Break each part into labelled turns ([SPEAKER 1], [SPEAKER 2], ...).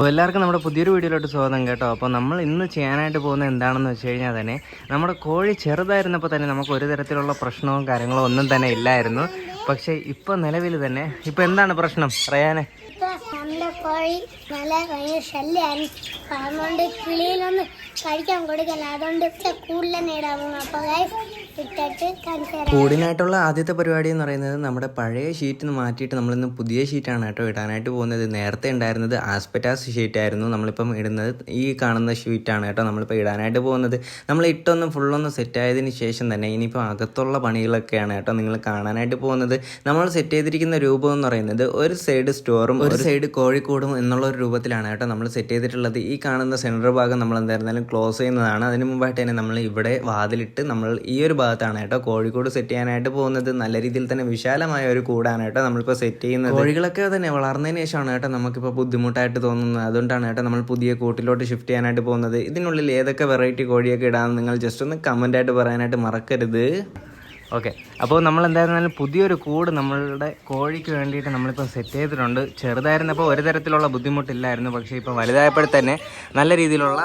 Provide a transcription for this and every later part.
[SPEAKER 1] അപ്പോൾ എല്ലാവർക്കും നമ്മുടെ പുതിയൊരു വീഡിയോയിലോട്ട് സ്വാഗതം കേട്ടോ. അപ്പോൾ നമ്മൾ ഇന്ന് ചെയ്യാനായിട്ട് പോകുന്നത് എന്താണെന്ന് വെച്ച് കഴിഞ്ഞാൽ തന്നെ നമ്മുടെ കോഴി ചെറുതായിരുന്നപ്പോൾ തന്നെ നമുക്ക് ഒരു തരത്തിലുള്ള പ്രശ്നവും കാര്യങ്ങളോ ഒന്നും തന്നെ ഇല്ലായിരുന്നു. പക്ഷേ ഇപ്പോൾ നിലവിൽ തന്നെ ഇപ്പോൾ എന്താണ് പ്രശ്നം?
[SPEAKER 2] നമ്മുടെ കോഴി നല്ല ഭയങ്കര ശല്യമാണ് അതുകൊണ്ട് കിളിയിലൊന്ന് കഴിക്കാൻ കൊടുക്കല്ല? അതുകൊണ്ട് കൂടുതൽ നേടാവും അപ്പൊ
[SPEAKER 1] കൂടിനായിട്ടുള്ള ആദ്യത്തെ പരിപാടി എന്ന് പറയുന്നത് നമ്മുടെ പഴയ ഷീറ്റ് മാറ്റിയിട്ട് നമ്മളിന്ന് പുതിയ ഷീറ്റാണ് കേട്ടോ ഇടാനായിട്ട് പോകുന്നത്. നേരത്തെ ഉണ്ടായിരുന്നത് ആസ്പെറ്റാസ് ഷീറ്റ് ആയിരുന്നു. നമ്മളിപ്പം ഇടുന്നത് ഈ കാണുന്ന ഷീറ്റാണ് കേട്ടോ നമ്മളിപ്പോൾ ഇടാനായിട്ട് പോകുന്നത്. നമ്മൾ ഇട്ടൊന്ന് ഫുള്ളൊന്ന് സെറ്റ് ആയതിന് ശേഷം തന്നെ ഇനിയിപ്പോൾ അകത്തുള്ള പണികളൊക്കെയാണ് കേട്ടോ നിങ്ങൾ കാണാനായിട്ട് പോകുന്നത്. നമ്മൾ സെറ്റ് ചെയ്തിരിക്കുന്ന രൂപം എന്ന് പറയുന്നത് ഒരു സൈഡ് സ്റ്റോറും ഒരു സൈഡ് കോഴിക്കോടും എന്നുള്ള ഒരു രൂപത്തിലാണ് കേട്ടോ നമ്മൾ സെറ്റ് ചെയ്തിട്ടുള്ളത്. ഈ കാണുന്ന സെന്റർ ഭാഗം നമ്മൾ എന്തായിരുന്നാലും ക്ലോസ് ചെയ്യുന്നതാണ്. അതിന് മുമ്പായിട്ട് തന്നെ നമ്മൾ ഇവിടെ വാതിലിട്ട് നമ്മൾ ഈ ഒരു ഭാഗത്താണ് കേട്ടോ. കോഴിക്കോട് സെറ്റ് ചെയ്യാനായിട്ട് പോകുന്നത്. നല്ല രീതിയിൽ തന്നെ വിശാലമായ ഒരു കൂടാണ് കേട്ടോ നമ്മളിപ്പോൾ സെറ്റ് ചെയ്യുന്നത്. കോഴികളൊക്കെ തന്നെ വളർന്നതിന് ശേഷമാണ് കേട്ടോ നമുക്കിപ്പോൾ ബുദ്ധിമുട്ടായിട്ട് തോന്നുന്നത്. അതുകൊണ്ടാണ് കേട്ടോ നമ്മൾ പുതിയ കൂട്ടിലോട്ട് ഷിഫ്റ്റ് ചെയ്യാനായിട്ട് പോകുന്നത്. ഇതിനുള്ളിൽ ഏതൊക്കെ വെറൈറ്റി കോഴിയൊക്കെ ഇടാമെന്ന് നിങ്ങൾ ജസ്റ്റ് ഒന്ന് കമന്റ് ആയിട്ട് പറയാനായിട്ട് മറക്കരുത്. ഓക്കെ അപ്പോൾ നമ്മൾ എന്തായിരുന്നാലും പുതിയൊരു കൂട് നമ്മളുടെ കോഴിക്ക് വേണ്ടിയിട്ട് നമ്മളിപ്പോൾ സെറ്റ് ചെയ്തിട്ടുണ്ട്. ചെറുതായിരുന്നപ്പോൾ ഒരു തരത്തിലുള്ള ബുദ്ധിമുട്ടില്ലായിരുന്നു. പക്ഷേ ഇപ്പോൾ വലുതായപ്പോഴത്തന്നെ നല്ല രീതിയിലുള്ള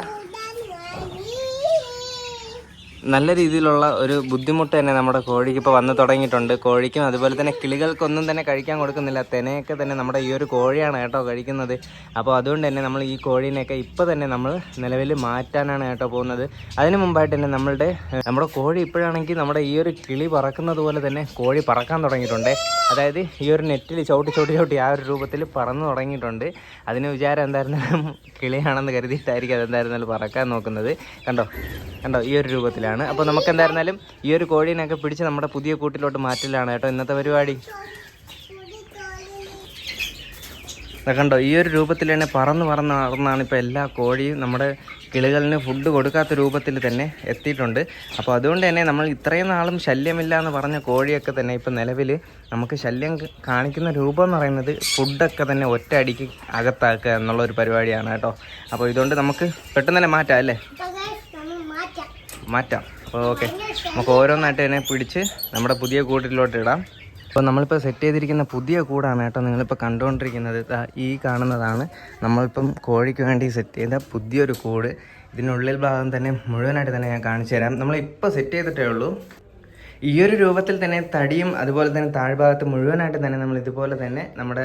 [SPEAKER 1] നല്ല രീതിയിലുള്ള ഒരു ബുദ്ധിമുട്ട് തന്നെ നമ്മുടെ കോഴിക്ക് ഇപ്പോൾ വന്നു തുടങ്ങിയിട്ടുണ്ട്. കോഴിക്കും അതുപോലെ തന്നെ കിളികൾക്കൊന്നും തന്നെ കഴിക്കാൻ കൊടുക്കുന്നില്ല. തെനയൊക്കെ തന്നെ നമ്മുടെ ഈ ഒരു കോഴിയാണ് കേട്ടോ കഴിക്കുന്നത്. അപ്പോൾ അതുകൊണ്ട് തന്നെ നമ്മൾ ഈ കോഴീനെയൊക്കെ ഇപ്പോൾ തന്നെ നമ്മൾ നിലവിൽ മാറ്റാനാണ് കേട്ടോ പോകുന്നത്. അതിന് മുമ്പായിട്ട് തന്നെ നമ്മളുടെ നമ്മുടെ കോഴി ഇപ്പോഴാണെങ്കിൽ നമ്മുടെ ഈ ഒരു കിളി പറക്കുന്നത് പോലെ തന്നെ കോഴി പറക്കാൻ തുടങ്ങിയിട്ടുണ്ട്. അതായത് ഈ ഒരു നെറ്റിൽ ചവിട്ടി ചവിട്ടി ചവിട്ടി ആ ഒരു രൂപത്തിൽ പറന്നു തുടങ്ങിയിട്ടുണ്ട്. അതിന് വിചാരം എന്തായിരുന്നാലും കിളിയാണെന്ന് കരുതിയിട്ടായിരിക്കും അതെന്തായിരുന്നാലും പറക്കാൻ നോക്കുന്നത്. കണ്ടോ? കണ്ടോ? ഈ ഒരു രൂപത്തിലാണ്. അപ്പോൾ നമുക്ക് എന്തായിരുന്നാലും ഈ ഒരു കോഴീനെയൊക്കെ പിടിച്ച് നമ്മുടെ പുതിയ കൂട്ടിലോട്ട് മാറ്റലാണ് കേട്ടോ ഇന്നത്തെ പരിപാടി. കണ്ടോ ഈ ഒരു രൂപത്തിൽ തന്നെ പറന്ന് പറന്ന് നടന്നാണ് ഇപ്പോൾ എല്ലാ കോഴിയും നമ്മുടെ കിളികളിന് ഫുഡ് കൊടുക്കാത്ത രൂപത്തിൽ തന്നെ എത്തിയിട്ടുണ്ട്. അപ്പോൾ അതുകൊണ്ട് തന്നെ നമ്മൾ ഇത്രയും നാളും ശല്യമില്ല എന്ന് പറഞ്ഞ കോഴിയൊക്കെ തന്നെ ഇപ്പോൾ നിലവിൽ നമുക്ക് ശല്യം കാണിക്കുന്ന രൂപം എന്ന് പറയുന്നത് ഫുഡൊക്കെ തന്നെ ഒറ്റ അടിക്ക് അകത്താക്കുക എന്നുള്ള ഒരു പരിപാടിയാണ് കേട്ടോ. അപ്പോൾ ഇതുകൊണ്ട് നമുക്ക് പെട്ടെന്ന് തന്നെ മാറ്റാം അല്ലേ?
[SPEAKER 2] മാറ്റാം.
[SPEAKER 1] ഓക്കെ. നമുക്ക് ഓരോന്നായിട്ട് തന്നെ പിടിച്ച് നമ്മുടെ പുതിയ കൂട്ടിലോട്ട് ഇടാം. അപ്പോൾ നമ്മളിപ്പോൾ സെറ്റ് ചെയ്തിരിക്കുന്ന പുതിയ കൂടാണ് കേട്ടോ നിങ്ങളിപ്പോൾ കണ്ടുകൊണ്ടിരിക്കുന്നത് ഈ കാണുന്നതാണ് നമ്മളിപ്പം കോഴിക്ക് വേണ്ടി സെറ്റ് ചെയ്ത പുതിയൊരു കൂട്. ഇതിനുള്ളിൽ ഭാഗം തന്നെ മുഴുവനായിട്ട് തന്നെ ഞാൻ കാണിച്ചു തരാം നമ്മളിപ്പോൾ സെറ്റ് ചെയ്തിട്ടേ ഉള്ളൂ. ഈ ഒരു രൂപത്തിൽ തന്നെ തടിയും അതുപോലെ തന്നെ താഴ്ഭാഗത്ത് മുഴുവനായിട്ട് തന്നെ നമ്മൾ ഇതുപോലെ തന്നെ നമ്മുടെ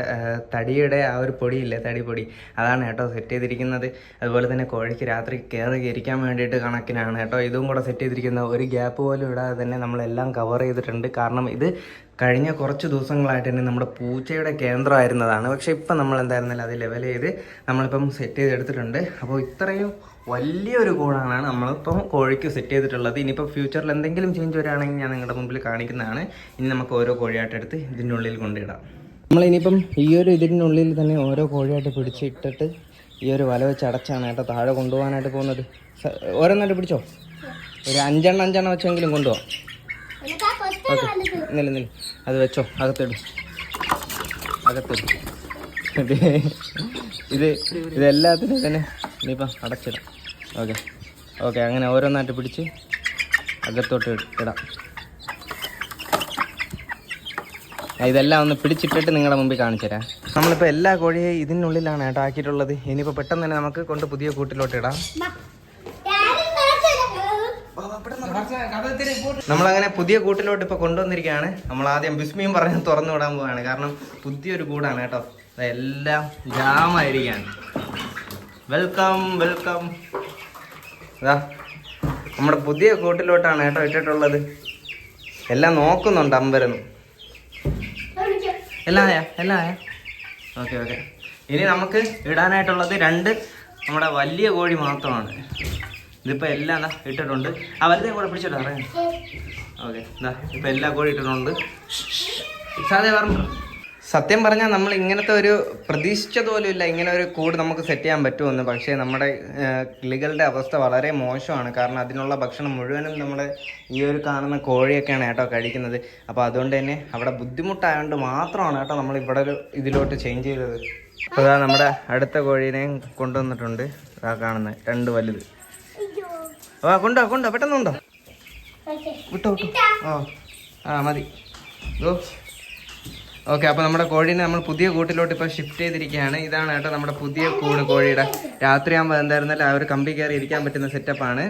[SPEAKER 1] തടിയുടെ ആ ഒരു പൊടിയില്ലേ തടി പൊടി അതാണ് കേട്ടോ സെറ്റ് ചെയ്തിരിക്കുന്നത്. അതുപോലെ തന്നെ കോഴിക്ക് രാത്രി കയറി ഇരിക്കാൻ വേണ്ടിയിട്ട് കണക്കിനാണ് കേട്ടോ. ഇതും കൂടെ സെറ്റ് ചെയ്തിരിക്കുന്നത് ഒരു ഗ്യാപ്പ് പോലും ഇടാതെ തന്നെ നമ്മളെല്ലാം കവർ ചെയ്തിട്ടുണ്ട്. കാരണം ഇത് കഴിഞ്ഞ കുറച്ച് ദിവസങ്ങളായിട്ട് തന്നെ നമ്മുടെ പൂച്ചയുടെ കേന്ദ്രമായിരുന്നതാണ്. പക്ഷേ ഇപ്പം നമ്മൾ എന്തായിരുന്നാലും അത് ലെവൽ ചെയ്ത് നമ്മളിപ്പം സെറ്റ് ചെയ്തെടുത്തിട്ടുണ്ട് അപ്പോൾ ഇത്രയും വലിയൊരു കൂടാണ് നമ്മളിപ്പം കോഴിക്ക് സെറ്റ് ചെയ്തിട്ടുള്ളത്. ഇനിയിപ്പോൾ ഫ്യൂച്ചറിൽ എന്തെങ്കിലും ചേഞ്ച് വരികയാണെങ്കിൽ ഞാൻ നിങ്ങളുടെ മുമ്പിൽ കാണിക്കുന്നതാണ്. ഇനി നമുക്ക് ഓരോ കോഴിയായിട്ട് എടുത്ത് ഇതിന്റെ ഉള്ളിൽ കൊണ്ടിടാം. നമ്മളിനിയിപ്പം ഈ ഒരു ഉള്ളിൽ തന്നെ ഓരോ കോഴിയായിട്ട് പിടിച്ചിട്ടിട്ട് ഈ ഒരു വല വെച്ച് അടച്ചാണ് കേട്ടോ താഴെ കൊണ്ടുപോകാനായിട്ട് പോകുന്നത്. ഓരോന്നായിട്ട് പിടിച്ചോ? ഒരു അഞ്ചെണ്ണം അഞ്ചെണ്ണം വെച്ചെങ്കിലും കൊണ്ടുപോകാം. ഓക്കെ. നില നില അത് വെച്ചോ അകത്തിടും. അകത്തിടും. ഇത് ഇത് ഇതെല്ലാത്തിനും തന്നെ ഇനിയിപ്പം അടച്ചിടാം. ഓക്കെ. ഓക്കെ അങ്ങനെ ഓരോന്നായിട്ട് പിടിച്ച് അകത്തോട്ട് ഇട്- ഇതെല്ലാം ഒന്ന് പിടിച്ചിട്ടിട്ട് നിങ്ങളുടെ മുമ്പിൽ കാണിച്ചു തരാം. നമ്മളിപ്പോൾ എല്ലാ കോഴിയെയും ഇതിനുള്ളിലാണ് കേട്ടോ ആക്കിയിട്ടുള്ളത്. ഇനിയിപ്പോൾ പെട്ടെന്ന് തന്നെ നമുക്ക് കൊണ്ട് പുതിയ കൂട്ടിലോട്ട് ഇടാം. നമ്മളങ്ങനെ പുതിയ കൂട്ടിലോട്ട് ഇപ്പൊ കൊണ്ടുവന്നിരിക്കുകയാണ്. നമ്മൾ ആദ്യം ബിസ്മിയും പറഞ്ഞ് തുറന്നു വിടാൻ പോവാണ്. കാരണം പുതിയൊരു കൂടാണ് കേട്ടോ. എല്ലാം ജാമായിരിക്കാണ് വെൽക്കം വെൽക്കം. നമ്മുടെ പുതിയ കൂട്ടിലോട്ടാണ് കേട്ടോ ഇട്ടിട്ടുള്ളത്. എല്ലാം നോക്കുന്നുണ്ട് അമ്പരന്ന്. എല്ലാം ആയാ? എല്ലാം ഓക്കെ ഓക്കെ. ഇനി നമുക്ക് ഇടാനായിട്ടുള്ളത് രണ്ട് നമ്മുടെ വലിയ കോഴി മാത്രമാണ്. ഇതിപ്പോൾ എല്ലാം എന്താ ഇട്ടിട്ടുണ്ട്. ആ വലുതേ കൂടെ പിടിച്ചോട്ടെ പറയാം ഓക്കെ എന്താ ഇപ്പോൾ എല്ലാ കൂടെ ഇട്ടിട്ടുണ്ട്. സാധേ പറഞ്ഞു സത്യം പറഞ്ഞാൽ നമ്മൾ ഇങ്ങനത്തെ ഒരു പ്രതീക്ഷിച്ചതുപോലുമില്ല ഇങ്ങനെ ഒരു കൂട് നമുക്ക് സെറ്റ് ചെയ്യാൻ പറ്റുമെന്ന്. പക്ഷേ നമ്മുടെ കിളികളുടെ അവസ്ഥ വളരെ മോശമാണ്. കാരണം അതിനുള്ള ഭക്ഷണം മുഴുവനും നമ്മുടെ ഈ ഒരു കാണുന്ന കോഴിയൊക്കെയാണ് കേട്ടോ കഴിക്കുന്നത്. അപ്പോൾ അതുകൊണ്ട് തന്നെ അവിടെ ബുദ്ധിമുട്ടായതുകൊണ്ട് മാത്രമാണ് കേട്ടോ നമ്മൾ ഇവിടെ ഒരു ഇതിലോട്ട് ചേഞ്ച് ചെയ്തത്. അപ്പോൾ നമ്മുടെ അടുത്ത കോഴീനെയും കൊണ്ടുവന്നിട്ടുണ്ട്. ആ കാണുന്നത് രണ്ട് വലുത്. ആ കൊണ്ടോ കൊണ്ടോ പെട്ടെന്ന് കൊണ്ടോ. വിട്ടോ വിട്ടോ. ആ ആ മതി. ഗോ ഓക്കെ അപ്പോൾ നമ്മുടെ കോഴീനെ നമ്മൾ പുതിയ കൂട്ടിലോട്ട് ഇപ്പോൾ ഷിഫ്റ്റ് ചെയ്തിരിക്കുകയാണ്. ഇതാണ് കേട്ടോ നമ്മുടെ പുതിയ കൂട് കോഴിയുടെ. രാത്രിയാകുമ്പോൾ എന്തായിരുന്നാലും ആ ഒരു കമ്പി കയറി ഇരിക്കാൻ പറ്റുന്ന സെറ്റപ്പാണ്